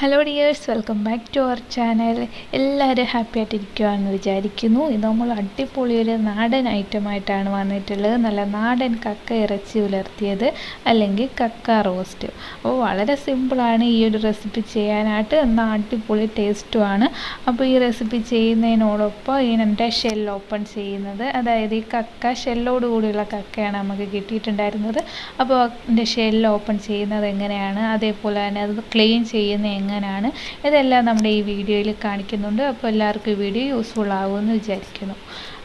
Hello dears welcome back to our channel എല്ലാവരും happy ആയിട്ടിരിക്കുകയാണെന്ന് വിചാരിക്കുന്നു. ഇത് നമ്മൾ അടിപൊളി ഒരു നാടൻ ഐറ്റമായിട്ടാണ് വന്നിട്ടുള്ളത്. നല്ല നാടൻ കക്ക ഇറച്ചി ഉലർത്തിയത് അല്ലെങ്കിൽ കക്ക റോസ്റ്റ് അപ്പോൾ വളരെ സിമ്പിളാണ് ഈ ഒരു റെസിപ്പി ചെയ്യാനായിട്ട്. എന്നാൽ അടിപൊളി ടേസ്റ്റുമാണ് അപ്പോൾ ഈ റെസിപ്പി ചെയ്യുന്നതിനോടൊപ്പം ഇതിനെന്റെ ഷെൽ ഓപ്പൺ ചെയ്യുന്നത്? അതായത് ഈ കക്ക ഷെല്ലോട് കൂടിയുള്ള കക്കയാണ് നമുക്ക് കിട്ടിയിട്ടുണ്ടായിരുന്നത്. അപ്പോൾ അതിന്റെ ഷെല്ല് ഓപ്പൺ ചെയ്യുന്നത് എങ്ങനെയാണ്? അതേപോലെ തന്നെ അത് ക്ലീൻ ചെയ്യുന്നത് എങ്ങനെയാണ് ഇതെല്ലാം നമ്മുടെ ഈ വീഡിയോയിൽ കാണിക്കുന്നുണ്ട്. അപ്പോൾ എല്ലാവർക്കും ഈ വീഡിയോ യൂസ്ഫുൾ ആകുമെന്ന് വിചാരിക്കുന്നു.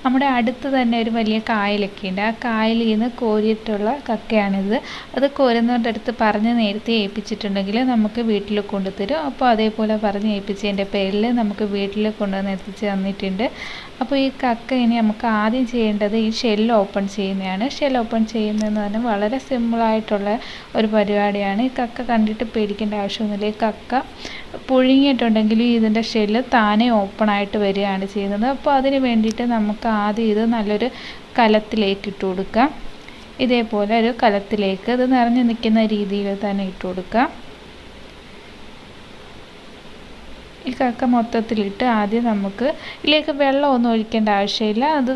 നമ്മുടെ അടുത്ത് തന്നെ ഒരു വലിയ കായലൊക്കെ ഉണ്ട്. ആ കായലിൽ നിന്ന് കോരിയിട്ടുള്ള കക്കയാണിത്. അത് കോരുന്നവരുടെ അടുത്ത് പറഞ്ഞ് നേരത്തെ ഏൽപ്പിച്ചിട്ടുണ്ടെങ്കിൽ നമുക്ക് വീട്ടിൽ കൊണ്ടുതരും. അപ്പോൾ അതേപോലെ പറഞ്ഞ് ഏൽപ്പിച്ചതിന്റെ പേരിൽ നമുക്ക് വീട്ടിൽ കൊണ്ടുവന്ന് എത്തിച്ച് തന്നിട്ടുണ്ട്. അപ്പോൾ ഈ കക്ക ഇനി നമുക്ക് ആദ്യം ചെയ്യേണ്ടത് ഈ ഷെല്ല് ഓപ്പൺ ചെയ്യുന്നതാണ്. ഷെല്ല് ഓപ്പൺ ചെയ്യുന്നതെന്ന് പറഞ്ഞാൽ വളരെ സിമ്പിളായിട്ടുള്ള ഒരു പരിപാടിയാണ്. ഈ കക്ക കണ്ടിട്ട് പേടിക്കേണ്ട ആവശ്യമൊന്നുമില്ല. ഈ കക്ക പുഴുങ്ങിയിട്ടുണ്ടെങ്കിൽ ഇതിന്റെ ഷെല്ല് താനേ ഓപ്പൺ ആയിട്ട് വരികയാണ് ചെയ്യുന്നത്. അപ്പോൾ അതിന് വേണ്ടിയിട്ട് നമുക്ക് ആദ്യം ഇത് നല്ലൊരു കലത്തിലേക്ക് ഇട്ട് കൊടുക്കാം. ഇതേപോലെ ഒരു കലത്തിലേക്ക് ഇത് നിറഞ്ഞു നിൽക്കുന്ന രീതിയിൽ തന്നെ ഇട്ട് കൊടുക്കാം. ഈ കക്ക മൊത്തത്തിലിട്ട് ആദ്യം നമുക്ക് ഇതിലേക്ക് വെള്ളമൊന്നും ഒഴിക്കേണ്ട ആവശ്യമില്ല. അത്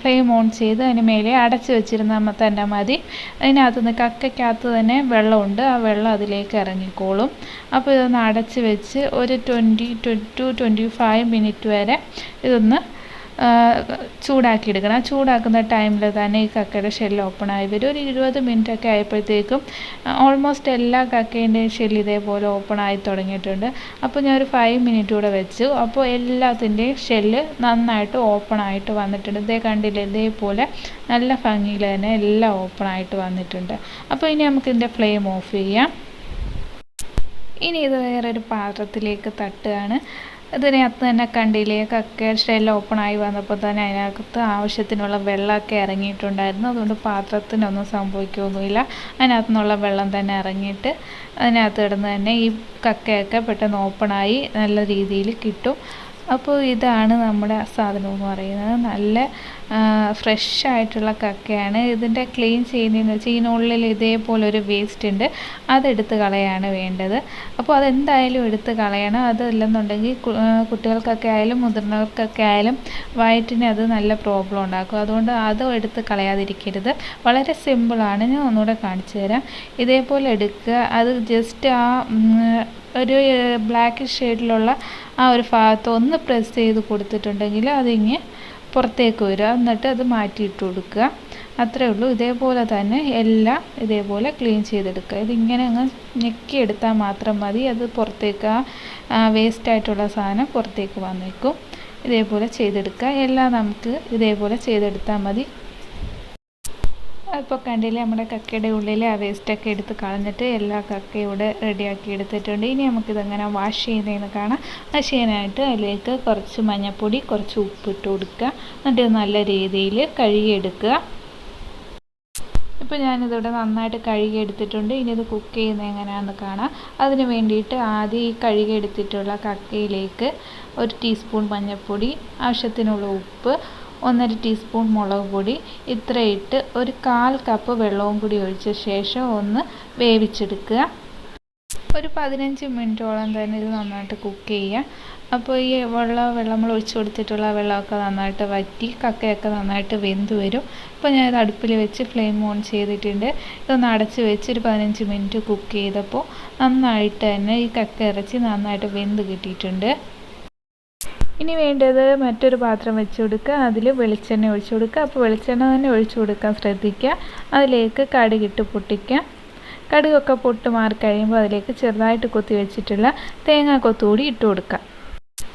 ഫ്ലെയിം ഓൺ ചെയ്ത് അതിന് മേലെ അടച്ച് വെച്ചിരുന്നാൽ തന്നെ മതി. അതിനകത്ത് നിന്ന് കക്കയ്ക്കകത്ത് തന്നെ വെള്ളമുണ്ട്. ആ വെള്ളം അതിലേക്ക് ഇറങ്ങിക്കോളും. അപ്പോൾ ഇതൊന്ന് അടച്ച് വെച്ച് ഒരു twenty two twenty five minute വരെ ഇതൊന്ന് ചൂടാക്കി എടുക്കണം ആ ചൂടാക്കുന്ന ടൈമിൽ തന്നെ ഈ കക്കയുടെ ഷെല്ല് ഓപ്പൺ ആയി വരും. ഒരു ഇരുപത് മിനിറ്റ് ഒക്കെ ആയപ്പോഴത്തേക്കും ഓൾമോസ്റ്റ് എല്ലാ കക്കേന്റെയും ഷെല്ല് ഇതേപോലെ ഓപ്പൺ ആയി തുടങ്ങിയിട്ടുണ്ട്. അപ്പോൾ ഞാൻ ഒരു ഫൈവ് മിനിറ്റ് കൂടെ വെച്ചു. അപ്പോൾ എല്ലാത്തിന്റെയും ഷെല്ല് നന്നായിട്ട് ഓപ്പൺ ആയിട്ട് വന്നിട്ടുണ്ട്. ഇതേ കണ്ടില്ലേ ഇതേപോലെ നല്ല ഭംഗിയിൽ തന്നെ എല്ലാം ഓപ്പൺ ആയിട്ട് വന്നിട്ടുണ്ട്. അപ്പോൾ ഇനി നമുക്ക് ഇതിന്റെ ഫ്ലെയിം ഓഫ് ചെയ്യാം. ഇനി ഇത് വേറൊരു പാത്രത്തിലേക്ക് തട്ടുകയാണ്. ഇതിനകത്ത് തന്നെ കണ്ടില്ലേ കക്ക ഷെൽ ഓപ്പൺ ആയി വന്നപ്പോൾ തന്നെ അതിനകത്ത് ആവശ്യത്തിനുള്ള വെള്ളമൊക്കെ ഇറങ്ങിയിട്ടുണ്ടായിരുന്നു. അതുകൊണ്ട് പാത്രത്തിനൊന്നും സംഭവിക്കുകയൊന്നുമില്ല. അതിനകത്തു നിന്നുള്ള വെള്ളം തന്നെ ഇറങ്ങിയിട്ട് അതിനകത്ത് ഇടുന്ന തന്നെ ഈ കക്കയൊക്കെ പെട്ടെന്ന് ഓപ്പൺ ആയി നല്ല രീതിയിൽ കിട്ടും. അപ്പോൾ ഇതാണ് നമ്മുടെ സാധനം എന്ന് പറയുന്നത്. നല്ല ഫ്രഷ് ആയിട്ടുള്ള കക്കയാണ്. ഇതിന്റെ ക്ലീൻ ചെയ്യുന്നതെന്ന് വെച്ചാൽ ഇതിനുള്ളിൽ ഇതേപോലെ ഒരു വേസ്റ്റ് ഉണ്ട്. അതെടുത്ത് കളയാണ് വേണ്ടത്. അപ്പോൾ അതെന്തായാലും എടുത്ത് കളയണം. അതല്ലെന്നുണ്ടെങ്കിൽ കുട്ടികൾക്കൊക്കെ ആയാലും മുതിർന്നവർക്കൊക്കെ ആയാലും വയറ്റിന് അത് നല്ല പ്രോബ്ലം ഉണ്ടാക്കും. അതുകൊണ്ട് അതും എടുത്ത് കളയാതിരിക്കരുത്. വളരെ സിമ്പിളാണ് ഞാൻ ഒന്നുകൂടെ കാണിച്ചു തരാം. ഇതേപോലെ എടുക്കുക. അത് ജസ്റ്റ് ആ ഒരു ബ്ലാക്ക് ഷെയ്ഡിലുള്ള ആ ഒരു ഭാഗത്ത് ഒന്ന് പ്രസ് ചെയ്ത് കൊടുത്തിട്ടുണ്ടെങ്കിൽ അതിങ്ങ് പുറത്തേക്ക് വരിക. എന്നിട്ട് അത് മാറ്റിയിട്ട് കൊടുക്കുക. അത്രേ ഉള്ളൂ. ഇതേപോലെ തന്നെ എല്ലാം ഇതേപോലെ ക്ലീൻ ചെയ്തെടുക്കുക. ഇതിങ്ങനെ അങ്ങ് ഞെക്കിയെടുത്താൽ മാത്രം മതി. അത് പുറത്തേക്ക് ആ വേസ്റ്റായിട്ടുള്ള സാധനം പുറത്തേക്ക് വന്നേക്കും. ഇതേപോലെ ചെയ്തെടുക്കുക. എല്ലാം നമുക്ക് ഇതേപോലെ ചെയ്തെടുത്താൽ മതി. ഇപ്പോൾ കണ്ടില്ലേ നമ്മുടെ കക്കയുടെ ഉള്ളിൽ ആ വേസ്റ്റൊക്കെ എടുത്ത് കളഞ്ഞിട്ട് എല്ലാ കക്കയും ഇവിടെ റെഡിയാക്കി എടുത്തിട്ടുണ്ട്. ഇനി നമുക്കിതെങ്ങനെ വാഷ് ചെയ്യുന്നതെന്ന് കാണാം. വാഷ് ചെയ്യാനായിട്ട് അതിലേക്ക് കുറച്ച് മഞ്ഞൾപ്പൊടി കുറച്ച് ഉപ്പിട്ട് കൊടുക്കുക. എന്നിട്ട് നല്ല രീതിയിൽ കഴുകിയെടുക്കുക. ഇപ്പോൾ ഞാനിതിവിടെ നന്നായിട്ട് കഴുകിയെടുത്തിട്ടുണ്ട്. ഇനി ഇത് കുക്ക് ചെയ്യുന്നത് എങ്ങനെയാണെന്ന് കാണാം. അതിന് വേണ്ടിയിട്ട് ആദ്യം ഈ കഴുകിയെടുത്തിട്ടുള്ള കക്കയിലേക്ക് ഒരു ടീസ്പൂൺ മഞ്ഞൾപ്പൊടി ആവശ്യത്തിനുള്ള ഉപ്പ് ഒന്നര ടീസ്പൂൺ മുളക് പൊടി ഇത്രയിട്ട് ഒരു കാൽ കപ്പ് വെള്ളവും കൂടി ഒഴിച്ച ശേഷം ഒന്ന് വേവിച്ചെടുക്കുക. ഒരു പതിനഞ്ച് മിനിറ്റോളം തന്നെ ഇത് നന്നായിട്ട് കുക്ക് ചെയ്യുക. അപ്പോൾ ഈ വെള്ളം വെള്ളം നമ്മൾ ഒഴിച്ചു കൊടുത്തിട്ടുള്ള വെള്ളമൊക്കെ നന്നായിട്ട് വറ്റി കക്കയൊക്കെ നന്നായിട്ട് വെന്ത് വരും. ഇപ്പോൾ ഞാനിത് അടുപ്പിൽ വെച്ച് ഫ്ലെയിം ഓൺ ചെയ്തിട്ടുണ്ട്. ഇതൊന്ന് അടച്ച് വെച്ച് ഒരു പതിനഞ്ച് മിനിറ്റ് കുക്ക് ചെയ്തപ്പോൾ നന്നായിട്ട് തന്നെ ഈ കക്ക ഇറച്ചി നന്നായിട്ട് വെന്ത് കിട്ടിയിട്ടുണ്ട്. ഇനി വേണ്ടത് മറ്റൊരു പാത്രം വെച്ച് കൊടുക്കുക. അതിൽ വെളിച്ചെണ്ണ ഒഴിച്ചു കൊടുക്കുക. അപ്പോൾ വെളിച്ചെണ്ണ തന്നെ ഒഴിച്ചു കൊടുക്കാൻ ശ്രദ്ധിക്കുക. അതിലേക്ക് കടുകിട്ട് പൊട്ടിക്കുക. കടുകൊക്കെ പൊട്ട് മാറി കഴിയുമ്പോൾ അതിലേക്ക് ചെറുതായിട്ട് കൊത്തി വെച്ചിട്ടുള്ള തേങ്ങാ കൊത്തുകൂടി ഇട്ട് കൊടുക്കുക.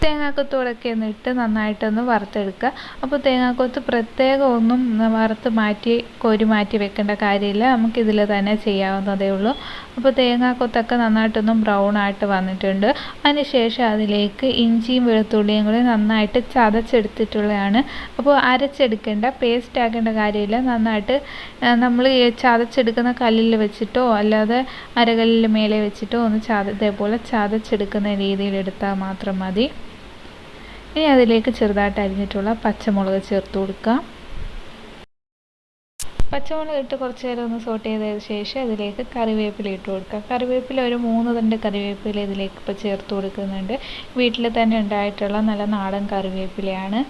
തേങ്ങാക്കൊത്തോടൊക്കെ ഒന്ന് ഇട്ട് നന്നായിട്ടൊന്ന് വറുത്തെടുക്കുക. അപ്പോൾ തേങ്ങാക്കൊത്ത് പ്രത്യേകം ഒന്നും വറുത്ത് മാറ്റി കോരി മാറ്റി വെക്കേണ്ട കാര്യമില്ല. നമുക്കിതിൽ തന്നെ ചെയ്യാവുന്നതേ ഉള്ളൂ. അപ്പോൾ തേങ്ങാക്കൊത്തൊക്കെ നന്നായിട്ടൊന്നും ബ്രൗൺ ആയിട്ട് വന്നിട്ടുണ്ട്. അതിന് ശേഷം അതിലേക്ക് ഇഞ്ചിയും വെളുത്തുള്ളിയും കൂടി നന്നായിട്ട് ചതച്ചെടുത്തിട്ടുള്ളതാണ്. അപ്പോൾ അരച്ചെടുക്കേണ്ട പേസ്റ്റ് ആക്കേണ്ട കാര്യമില്ല. നന്നായിട്ട് നമ്മൾ ചതച്ചെടുക്കുന്ന കല്ലിൽ വെച്ചിട്ടോ അല്ലാതെ അരകല്ലിൽ മേലെ വെച്ചിട്ടോ ഒന്ന് ചത ഇതേപോലെ ചതച്ചെടുക്കുന്ന രീതിയിൽ എടുത്താൽ മാത്രം മതി. ഇനി അതിലേക്ക് ചെറുതായിട്ട് അരിഞ്ഞിട്ടുള്ള പച്ചമുളക് ചേർത്ത് കൊടുക്കാം. പച്ചമുളക് ഇട്ട് കുറച്ച് നേരം ഒന്ന് സോട്ട് ചെയ്തതിന് ശേഷം അതിലേക്ക് കറിവേപ്പില ഇട്ട് കൊടുക്കുക കറിവേപ്പില ഒരു മൂന്ന് തണ്ട് കറിവേപ്പില ഇതിലേക്ക് ഇപ്പോൾ ചേർത്ത് കൊടുക്കുന്നുണ്ട്. വീട്ടിൽ തന്നെ ഉണ്ടായിട്ടുള്ള നല്ല നാടൻ കറിവേപ്പിലയാണ്.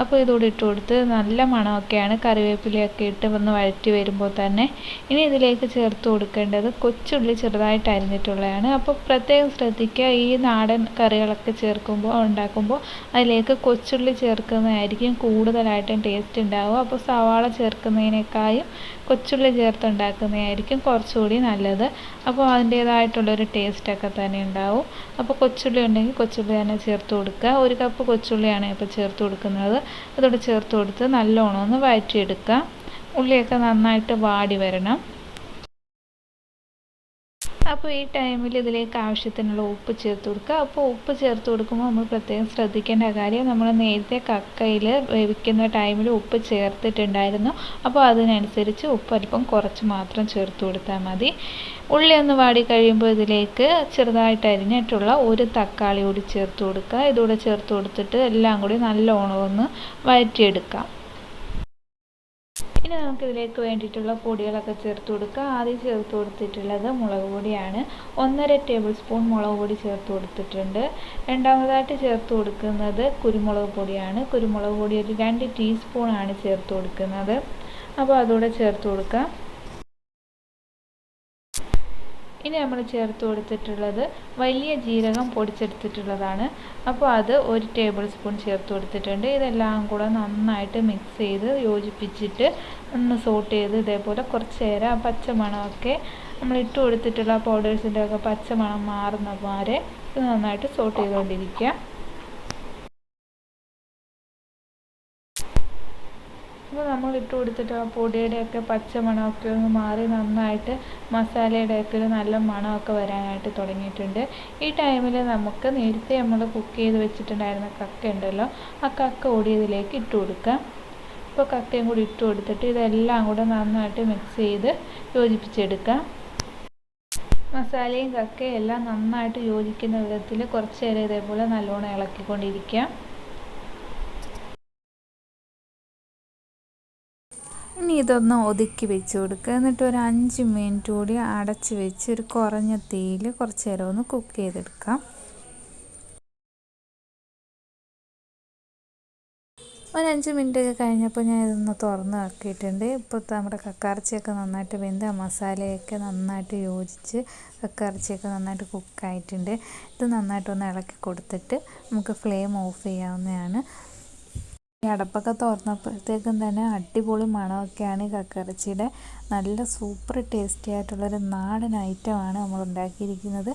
അപ്പോൾ ഇതുകൂടി ഇട്ട് കൊടുത്ത് നല്ല മണമൊക്കെയാണ് കറിവേപ്പിലയൊക്കെ ഇട്ട് ഒന്ന് വഴറ്റി വരുമ്പോൾ തന്നെ ഇനി ഇതിലേക്ക് ചേർത്ത് കൊടുക്കേണ്ടത് കൊച്ചുള്ളി ചെറുതായിട്ട് അരിഞ്ഞിട്ടുള്ളതാണ്. അപ്പോൾ പ്രത്യേകം ശ്രദ്ധിക്കുക ഈ നാടൻ കറികളൊക്കെ ചേർക്കുമ്പോൾ ഉണ്ടാക്കുമ്പോൾ അതിലേക്ക് കൊച്ചുള്ളി ചേർക്കുന്നതായിരിക്കും കൂടുതലായിട്ടും ടേസ്റ്റ് ഉണ്ടാവുക. അപ്പോൾ സവാള ചേർക്കുന്നതിനേക്കാളും കൊച്ചുള്ളി ചേർത്തുണ്ടാക്കുന്നതായിരിക്കും കുറച്ചുകൂടി നല്ലത്. അപ്പോൾ അതിന്റേതായിട്ടുള്ളൊരു ടേസ്റ്റൊക്കെ തന്നെ ഉണ്ടാവും. അപ്പോൾ കൊച്ചുള്ളി ഉണ്ടെങ്കിൽ കൊച്ചുള്ളി തന്നെ ചേർത്ത് കൊടുക്കുക. ഒരു കപ്പ് കൊച്ചുള്ളിയാണ് ഇപ്പോൾ ചേർത്ത് കൊടുക്കുന്നത്. അതോടെ ചേർത്ത് കൊടുത്ത് നല്ലോണം ഒന്ന് വഴറ്റിയെടുക്കുക. ഉള്ളിയൊക്കെ നന്നായിട്ട് വാടി വരണം. അപ്പോൾ ഈ ടൈമിൽ ഇതിലേക്ക് ആവശ്യത്തിനുള്ള ഉപ്പ് ചേർത്ത് കൊടുക്കുക. അപ്പോൾ ഉപ്പ് ചേർത്ത് കൊടുക്കുമ്പോൾ നമ്മൾ പ്രത്യേകം ശ്രദ്ധിക്കേണ്ട കാര്യം നമ്മൾ നേരത്തെ കക്കയിൽ വേവിക്കുന്ന ടൈമിൽ ഉപ്പ് ചേർത്തിട്ടുണ്ടായിരുന്നു. അപ്പോൾ അതിനനുസരിച്ച് ഉപ്പ് അല്പം കുറച്ച് മാത്രം ചേർത്ത് കൊടുത്താൽ മതി. ഉള്ളി ഒന്ന് വാടി കഴിയുമ്പോൾ ഇതിലേക്ക് ചെറുതായിട്ട് അരിഞ്ഞിട്ടുള്ള ഒരു തക്കാളി കൂടി ചേർത്ത് കൊടുക്കുക. ഇതുകൂടെ ചേർത്ത് കൊടുത്തിട്ട് എല്ലാം കൂടി നല്ലോണം ഒന്ന് വഴറ്റിയെടുക്കാം. ഇനി നമുക്കിതിലേക്ക് വേണ്ടിയിട്ടുള്ള പൊടികളൊക്കെ ചേർത്ത് കൊടുക്കുക. ആദ്യം ചേർത്ത് കൊടുത്തിട്ടുള്ളത് മുളക് പൊടിയാണ്. ഒന്നര ടേബിൾ സ്പൂൺ മുളക് പൊടി ചേർത്ത് കൊടുത്തിട്ടുണ്ട്. രണ്ടാമതായിട്ട് ചേർത്ത് കൊടുക്കുന്നത് കുരുമുളക് പൊടിയാണ്. കുരുമുളക് പൊടി ഒരു രണ്ട് ടീസ്പൂണാണ് ചേർത്ത് കൊടുക്കുന്നത്. അപ്പോൾ അതുകൂടെ ചേർത്ത് കൊടുക്കുക ഇനി നമ്മൾ ചേർത്ത് കൊടുത്തിട്ടുള്ളത് വലിയ ജീരകം പൊടിച്ചെടുത്തിട്ടുള്ളതാണ്. അപ്പോൾ അത് ഒരു ടേബിൾ സ്പൂൺ ചേർത്ത് കൊടുത്തിട്ടുണ്ട്. ഇതെല്ലാം കൂടെ നന്നായിട്ട് മിക്സ് ചെയ്ത് യോജിപ്പിച്ചിട്ട് ഒന്ന് സോട്ട് ചെയ്ത് ഇതേപോലെ കുറച്ച് നേരം പച്ചമണമൊക്കെ നമ്മൾ ഇട്ട് കൊടുത്തിട്ടുള്ള പൗഡേഴ്സിന്റെ ഒക്കെ പച്ചമണം മാറുന്ന വരെ ഇത് നന്നായിട്ട് സോട്ട് ചെയ്തുകൊണ്ടിരിക്കുക അപ്പോൾ നമ്മൾ ഇട്ട് കൊടുത്തിട്ട് ആ പൊടിയുടെയൊക്കെ പച്ച മണമൊക്കെ ഒന്ന് മാറി നന്നായിട്ട് മസാലയുടെയൊക്കെ ഒരു നല്ല മണമൊക്കെ വരാനായിട്ട് തുടങ്ങിയിട്ടുണ്ട്. ഈ ടൈമിൽ നമുക്ക് നേരത്തെ നമ്മൾ കുക്ക് ചെയ്ത് വെച്ചിട്ടുണ്ടായിരുന്ന കക്ക ഉണ്ടല്ലോ ആ കക്ക ഓടിയതിലേക്ക് ഇട്ട് കൊടുക്കാം. ഇപ്പോൾ കക്കയും കൂടി ഇട്ട് കൊടുത്തിട്ട് ഇതെല്ലാം കൂടെ നന്നായിട്ട് മിക്സ് ചെയ്ത് യോജിപ്പിച്ചെടുക്കാം. മസാലയും കക്കയും എല്ലാം നന്നായിട്ട് യോജിക്കുന്ന വിധത്തിൽ കുറച്ച് നേരം ഇതേപോലെ നല്ലോണം ഇളക്കിക്കൊണ്ടിരിക്കുക ഇനി ഇതൊന്ന് ഒതുക്കി വെച്ച് കൊടുക്കുക എന്നിട്ട് ഒരു അഞ്ച് മിനിറ്റ് കൂടി അടച്ച് വെച്ച് ഒരു കുറഞ്ഞ തീയിൽ കുറച്ച് നേരം ഒന്ന് കുക്ക് ചെയ്തെടുക്കാം. ഒരു അഞ്ച് മിനിറ്റ് ഒക്കെ കഴിഞ്ഞപ്പോൾ ഞാൻ ഇതൊന്ന് തുറന്ന് ആക്കിയിട്ടുണ്ട്. ഇപ്പോൾ നമ്മുടെ കക്കറച്ചിയൊക്കെ നന്നായിട്ട് വെന്ത് മസാലയൊക്കെ നന്നായിട്ട് യോജിച്ച് കക്കറച്ചിയൊക്കെ നന്നായിട്ട് കുക്കായിട്ടുണ്ട് ഇത് നന്നായിട്ടൊന്ന് ഇളക്കി കൊടുത്തിട്ട് നമുക്ക് ഫ്ലെയിം ഓഫ് ചെയ്യാവുന്നതാണ്. അടപ്പൊക്കെ തുറന്നപ്പോഴത്തേക്കും തന്നെ അടിപൊളി മണമൊക്കെയാണ് കക്കറച്ചിയുടെ നല്ല സൂപ്പർ ടേസ്റ്റി ആയിട്ടുള്ളൊരു നാടൻ ഐറ്റമാണ് നമ്മൾ ഉണ്ടാക്കിയിരിക്കുന്നത്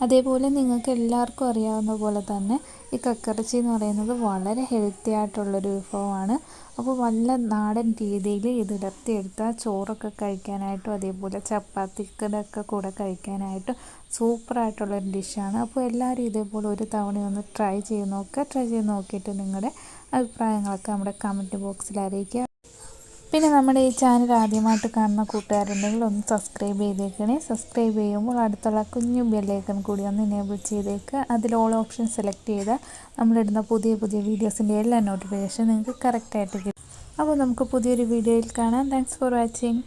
അതേപോലെ നിങ്ങൾക്ക് എല്ലാവർക്കും അറിയാവുന്ന പോലെ തന്നെ ഈ കക്കറച്ചി എന്ന് പറയുന്നത് വളരെ ഹെൽത്തി ആയിട്ടുള്ളൊരു വിഭവമാണ്. അപ്പോൾ നല്ല നാടൻ രീതിയിൽ ഇത് ഇടത്തിയെടുത്താൽ ചോറൊക്കെ കഴിക്കാനായിട്ടും അതേപോലെ ചപ്പാത്തിക്കൊക്കെ കൂടെ കഴിക്കാനായിട്ടും സൂപ്പറായിട്ടുള്ളൊരു ഡിഷാണ് അപ്പോൾ എല്ലാവരും ഇതേപോലെ ഒരു തവണ ഒന്ന് ട്രൈ ചെയ്ത് നോക്കുക ട്രൈ ചെയ്ത് നോക്കിയിട്ട് നിങ്ങളുടെ അഭിപ്രായങ്ങളൊക്കെ നമ്മുടെ കമന്റ് ബോക്സിൽ അറിയിക്കുക. പിന്നെ നമ്മുടെ ഈ ചാനൽ ആദ്യമായിട്ട് കാണുന്ന കൂട്ടുകാരുണ്ടെങ്കിൽ ഒന്ന് സബ്സ്ക്രൈബ് ചെയ്തേക്കണേ. സബ്സ്ക്രൈബ് ചെയ്യുമ്പോൾ അടുത്തുള്ള കുഞ്ഞു ബെല്ലൈക്കൺ കൂടി ഒന്ന് എനേബിൾ ചെയ്തേക്കുക അതിൽ ഓൾ ഓപ്ഷൻ സെലക്ട് ചെയ്താൽ നമ്മളിടുന്ന പുതിയ പുതിയ വീഡിയോസിന്റെ എല്ലാ നോട്ടിഫിക്കേഷൻ നിങ്ങൾക്ക് കറക്റ്റായിട്ട് കിട്ടും. അപ്പോൾ നമുക്ക് പുതിയൊരു വീഡിയോയിൽ കാണാം. Thanks for watching